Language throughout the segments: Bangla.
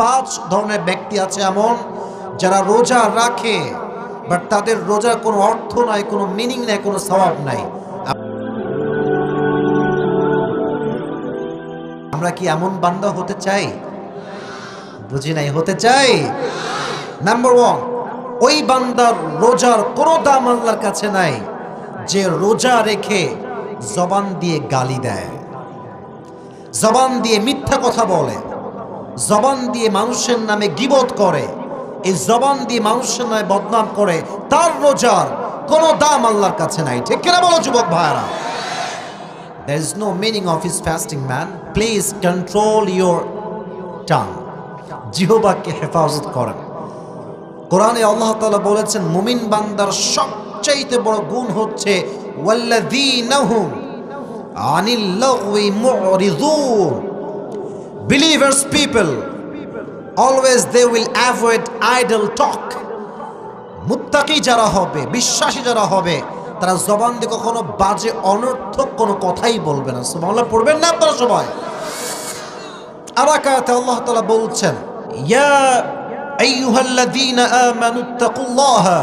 পাঁচ ধরনের ব্যক্তি আছে এমন যারা রোজা রাখে বাট তাদের রোজার কোনো অর্থ নাই, কোনো মিনিং নাই, কোনো স্বভাব নাই। আমরা কি এমন বান্দা হতে চাই? বুঝি নাই, হতে চাই? নাম্বার ওয়ান ওই বান্দার রোজার কোনো দাম আল্লাহর কাছে নাই, যে রোজা রেখে জবান দিয়ে গালি দেয়, জবান দিয়ে মিথ্যা কথা বলে। জবান দিয়ে মানুষের নামে গিবত করে। এই জবান দিয়ে মানুষের নামে বদনাম করে তার রোজার কোনো দাম আল্লাহর কাছে নাই। ঠিক কিনা বলো যুবক ভাইরা There is no meaning of his fasting, man. Please control your tongue. জিহবাকে হেফাজত করেন। কোরআনে আল্লাহ তাআলা বলেছেন মুমিন বান্দার সবচাইতে বড় গুণ হচ্ছে ওয়াল্লাযীনাহুম আনিল লাগওয়ি মুরিযুন Believers people, always they will avoid idle talk. মুত্তাকি যারা হবে, বিশ্বাসী যারা হবে, তারা জবান দিয়ে কখনো বাজে, অনর্থক কোনো কথাই বলবে না। সুবহানাল্লাহ, পড়বেন না আপনারা সবাই। আরাকাতে আল্লাহ তাআলা বলছেন, ইয়া আইয়ুহাল্লাযীনা আমানুত্তাকুল্লাহা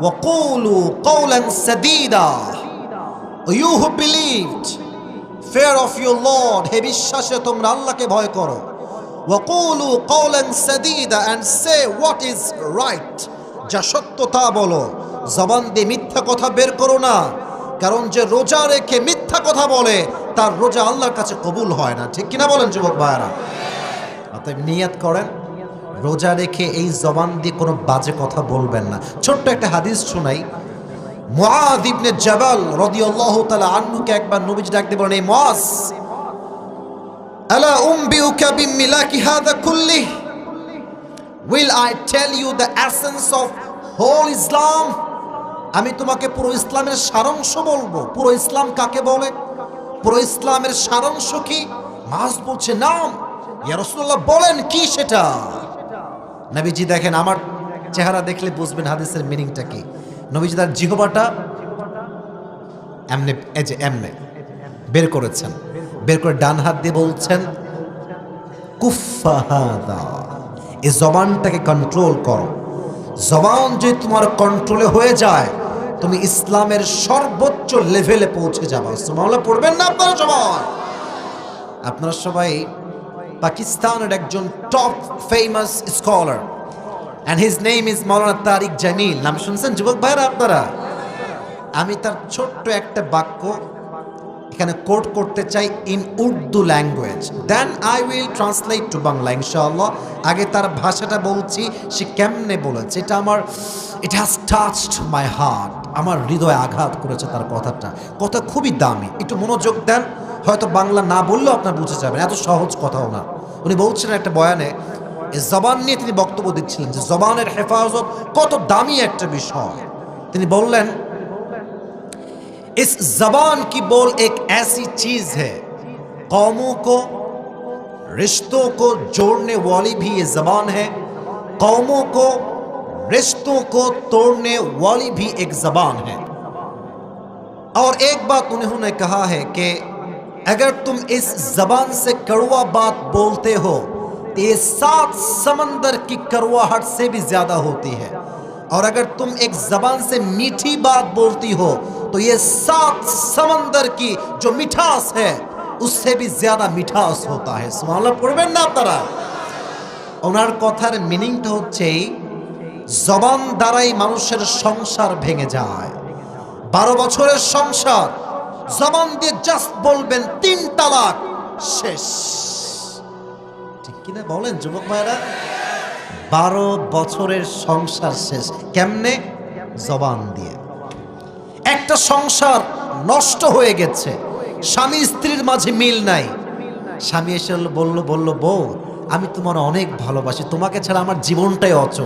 ওয়া কুলু কওলান সাদীদা। You who believed fear of your Lord হে বিশ্বাসে তোমরা আল্লাহকে ভয় করো। ওয়াকুলু কওলান সাদীদা and say what is right যা সত্য তা বলো। জবান দিয়ে মিথ্যা কথা বের করো না, কারণ যে রোজা রেখে মিথ্যা কথা বলে, তার রোজা আল্লাহর কাছে কবুল হয় না। ঠিক কিনা বলেন যুবক ভাইরা অতএব নিয়াত করেন, রোজা রেখে এই জবান দিয়ে কোনো বাজে কথা বলবেন না। ছোট্ট একটা হাদিস শোনাই। মুআদ ইবনে জাবাল রাদিয়াল্লাহু তাআলা আনহুকে একবার নবীজি ডাকতে বলেন, এই মুআজ, আলা উমবিউকা বিমিলাকি হাদা কুল্লি? Will I tell you the essence of whole Islam আমি তোমাকে পুরো ইসলামের সারাংশ বলব। পুরো ইসলাম কাকে বলে? পুরো ইসলামের সারাংশ কি? মাস বলছে, নাম। ইয়া রাসূলুল্লাহ, বলেন কি সেটা? নবীজি দেখেন, আমার চেহারা দেখলে বুঝবেন হাদিসের মিনিংটা কি। নবীজি তার জিহবাটা এমনে, এই যে এমনে বের করেছেন, বের করে ডান হাত দিয়ে বলছেন কুফাহাদা এই জবানটাকে কন্ট্রোল করো। জবান যদি তোমার কন্ট্রোলে হয়ে যায়, তুমি ইসলামের সর্বোচ্চ লেভেলে পৌঁছে যাবে। সুমাল্লাহ পড়বেন না আপনারা সবাই? আপনারা সবাই পাকিস্তানের একজন top famous scholar and his name is Maulana Tariq Jamil নাম শুনছেন? যুবক ভাইরা, আপনারা? আমি তার ছোট্ট একটা বাক্য এখানে কোট করতে চাই in Urdu language then I will translate to Bangla ইনশাআল্লাহ আগে তার ভাষাটা বলছি, সে কেমনে বলেছে? এটা আমার it has touched my heart আমার হৃদয়ে আঘাত করেছে তার কথাটা। কথা খুবই দামি। একটু মনোযোগ দেন। হয়তো বাংলা না বললেও আপনার বুঝে যাবেন। এত সহজ কথাও না উনি বলছিলেন একটা বয়ানে زبان نیے تینی এই জবান নিয়ে তিনি বক্তব্য দিচ্ছিলেন যে জবানের হেফাজত কত দামি একটা تینی بول বললেন اس زبان کی بول ایک ایسی چیز ہے قوموں کو رشتوں کو جوڑنے والی بھی یہ زبان ہے قوموں کو رشتوں کو توڑنے والی بھی ایک زبان ہے اور ایک بات انہوں نے کہا ہے کہ اگر تم اس زبان سے کڑوا بات بولتے ہو ये सात समंदर की कड़वाहट से भी ज्यादा होती है और अगर तुम एक जबान से मीठी बात बोलती हो तो ये सात समंदर की जो मिठास है उससे भी ज्यादा मिठास होता है সুবহানাল্লাহ পড়বেন না আপনারা ওনার কথার মিনিংটা হচ্ছে এই, জবান দ্বারাই মানুষের সংসার ভেঙে যায় বারো বছরের সংসার জবান দিয়ে জাস্ট বলবেন তিন তালাক শেষ ঠিক কিনা বলেন, যুবক ভাইরা বারো বছরের সংসার শেষ। কেমনে? জবান দিয়ে। একটা সংসার নষ্ট হয়ে গেছে। স্বামী স্ত্রীর মাঝে মিল নাই। স্বামী এসে বলল বলল, বউ, আমি তোমার অনেক ভালোবাসি। তোমাকে ছাড়া আমার জীবনটাই অচল।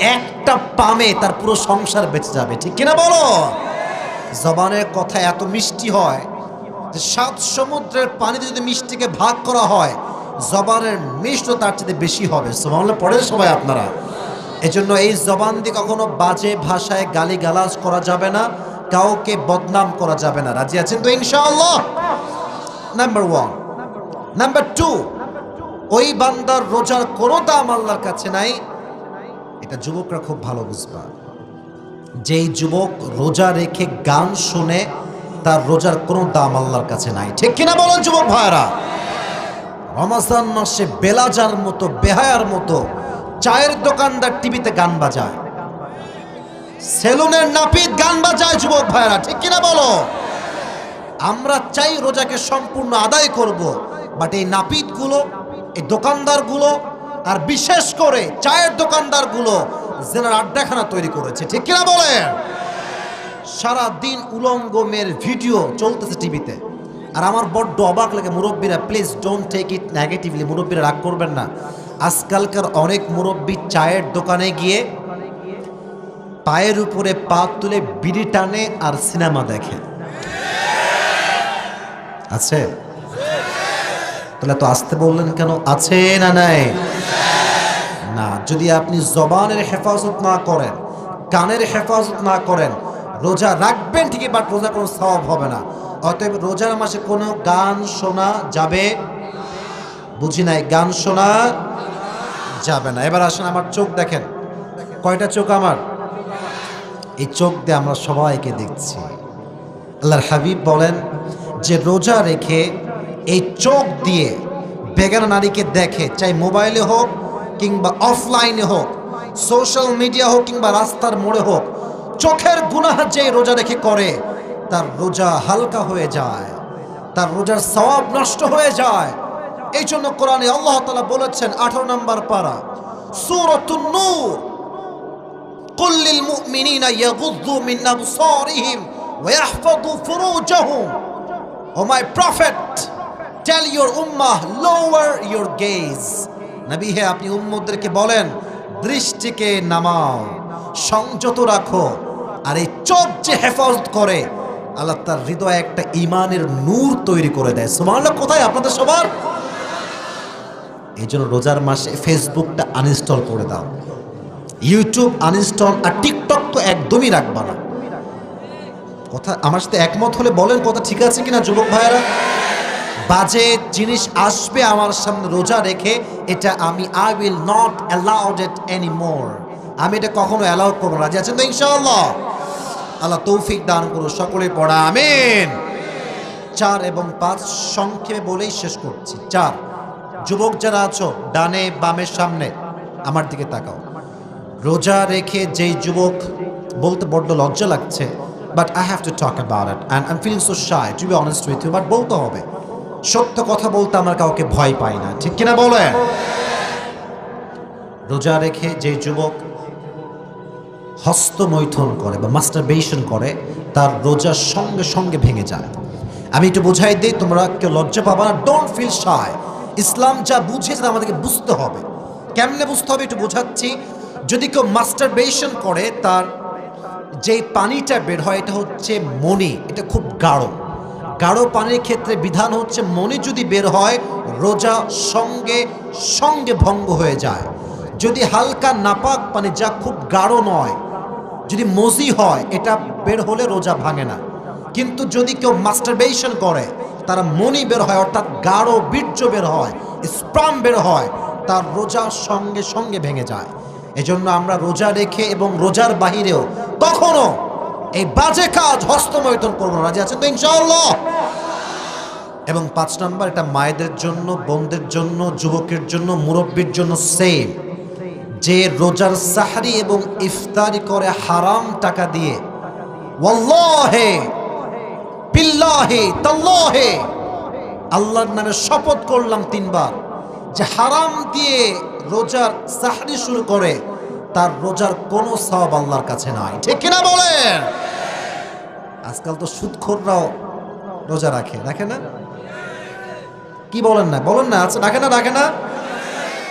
একটা পামে তার পুরো সংসার বেঁচে যাবে। ঠিক কিনা বলো? জবানের কথা এত মিষ্টি হয় যে সাত সমুদ্রের পানিতে যদি মিষ্টিকে ভাগ করা হয় জবানের মিষ্ট তার চেয়ে বেশি হবে। সোমানলে পড়েন সবাই আপনারা। এজন্য এই জবান দিয়ে কখনো বাজে ভাষায় গালি গালাজ করা যাবে না, কাউকে বদনাম করা যাবে না। রাজি আছেন তো ইনশাআল্লাহ? নাম্বার ওয়ান নাম্বার টু ওই বান্দার রোজার কোনো দাম আল্লাহর কাছে নাই। এটা যুবকরা খুব ভালো বুঝবা। যেই যুবক রোজা রেখে গান শুনে, তার রোজার কোনো দাম আল্লাহর কাছে নাই। ঠিক কিনা বলো যুবক ভাইরা রমাজান মাসে বেলাজার মতো, বেহায়ার মতো চায়ের দোকানদার টিভিতে গান বাজায়। সেলুনের নাপিত গান বাজায়, যুবক ভাইরা ঠিক কিনা বলো? আমরা চাই রোজাকে সম্পূর্ণ আদায় করব বাট এই নাপিতগুলো, এই দোকানদারগুলো, আর বিশেষ করে চায়ের দোকানদারগুলো জেনার আড্ডাখানা তৈরি করেছে, ঠিক কিনা বলেন? সারা দিন উলঙ্গ মেয়ের ভিডিও চলতেছে টিভিতে। আর আমার বড্ড অবাক লাগে মুরব্বীরা please don't take it negatively মুরব্বীরা রাগ করবেন না। আজকালকার অনেক মুরব্বী চায়ের দোকানে গিয়ে পায়ের উপরে পা তুলে বিড়ি টানে আর সিনেমা দেখে। আছে? তাহলে তো আসতে বললেন কেন? আছে না নাই? না, যদি আপনি জবানের হেফাজত না করেন, কানের হেফাজত না করেন, রোজা রাখবেন ঠিকই বাট রোজা কোনো সওয়াব হবে না। অতএব রোজার মাসে কোনো গান শোনা যাবে? বুঝি নাই, গান শোনা যাবে না। এবার আসেন আমার চোখ দেখেন। কয়টা চোখ আমার? এই চোখ দিয়ে আমরা সবাইকে দেখছি। আল্লাহর হাবিব বলেন যে রোজা রেখে এই চোখ দিয়ে বেগানা নারীকে দেখে, চাই মোবাইলে হোক কিংবা অফলাইনে হোক, সোশ্যাল মিডিয়া হোক কিংবা রাস্তার মোড়ে হোক, চোখের গুনাহ যে রোজা রেখে করে তার রোজা হালকা হয়ে যায়, তার রোজার সওয়াব নষ্ট হয়ে যায়। এই জন্য কোরআনে আল্লাহ তালা বলেছেন আঠারো নম্বর পারা, সুরতুন মিন ওয়া my prophet tell your lower your gaze হে, আপনি উম্মদেরকে বলেন, দৃষ্টিকে নামাও, সংযত রাখো, আর এই চোখ যে হেফাজত করে আল্লাহ তার হৃদয়ে একটা ইমানের নূর তৈরি করে দেয়। সুবহানাল্লাহ, কোথায়? আপনাদের সবার? এই জন্য রোজার মাসে ফেসবুকটা আনইনস্টল করে দাও। ইউটিউব আনইনস্টল আর টিকটক তো একদমই রাখবা না। কথা, আমার সাথে একমত হলে বলেন কথা ঠিক আছে কিনা, যুবক ভাইয়েরা? বাজে জিনিস আসবে আমার সামনে রোজা রেখে, এটা আমি I will not allowed it any more আমি এটা কখনো অ্যালাউ করব রাজি আছেন তো ইনশাআল্লাহ? আল্লাহ তৌফিক দান করুন, সকলে পড়া, আমিন। চার এবং পাঁচ সংক্ষেপে বলেই শেষ করছি। চার, যুবক যারা আছো, ডানে বামের সামনে, আমার দিকে তাকাও। রোজা রেখে যেই যুবক, বলতে বড্ড লজ্জা লাগছে but I have to talk about it and I feeling so shy to be honest with you but বলতে হবে। সত্য কথা বলতে আমরা কাউকে ভয় পাই না, ঠিক কিনা বলেন? রোজা রেখে যে যুবক হস্তমৈথুন করে বা মাস্টারবেশন করে, তার রোজা সঙ্গে সঙ্গে ভেঙে যায়। আমি একটু বোঝাই দিই, তোমরা কেউ লজ্জা পাবা না ডোন্ট ফিল শাই ইসলাম যা বুঝিয়েছে আমাদেরকে বুঝতে হবে। কেমনে বুঝতে হবে একটু বোঝাচ্ছি। যদি কেউ মাস্টারবেশন করে, তার যে পানিটা বের হয়, এটা হচ্ছে মণি, এটা খুব গাঢ়। গাঢ় পানির ক্ষেত্রে বিধান হচ্ছে মণি যদি বের হয়, রোজা সঙ্গে সঙ্গে ভঙ্গ হয়ে যায়। যদি হালকা নাপাক পানি যা খুব গাঢ় নয় যদি মজি হয়, এটা বের হলে রোজা ভাঙে না। কিন্তু যদি কেউ মাস্টারবেশন করে, তার মনি বের হয়, অর্থাৎ গাঢ় বীর্য বের হয় স্প্রাম বের হয়, তার রোজা সঙ্গে সঙ্গে ভেঙে যায়। এজন্য আমরা রোজা রেখে এবং রোজার বাহিরেও কখনো এই বাজে কাজ হস্তমৈথন করব না। রাজি আছেন তো ইনশাআল্লাহ? এবং পাঁচ নাম্বার, এটা মায়েদের জন্য, বোনদের জন্য, যুবকের জন্য, মুরব্বীর জন্য সেম যে রোজার সাহারি এবং ইফতারি করে হারাম টাকা দিয়ে, ওয়াল্লাহে, বিল্লাহে, তাল্লাহে, আল্লাহর নামে শপথ করলাম তিনবার যে হারাম দিয়ে রোজার সাহারি শুরু করে, তার রোজার কোনো সওয়াব আল্লাহর কাছে নাই। ঠিক কিনা বলেন? আজকাল তো সুদখোররাও রোজা রাখে রাখে না? কি বলেন না? বলেন না আচ্ছা রাখে না রাখে না?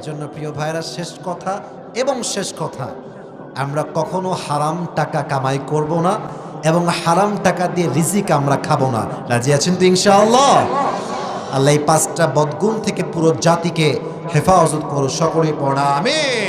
এজন্য প্রিয় ভাইরা শেষ কথা এবং শেষ কথা, আমরা কখনো হারাম টাকা কামাই করব না এবং হারাম টাকা দিয়ে রিজিক আমরা খাব না। রাজি আছেন তো ইনশাআল্লাহ? আল্লাহ এই পাঁচটা বদগুণ থেকে পুরো জাতিকে হেফাজত করো সকলে পড়া, আমিন।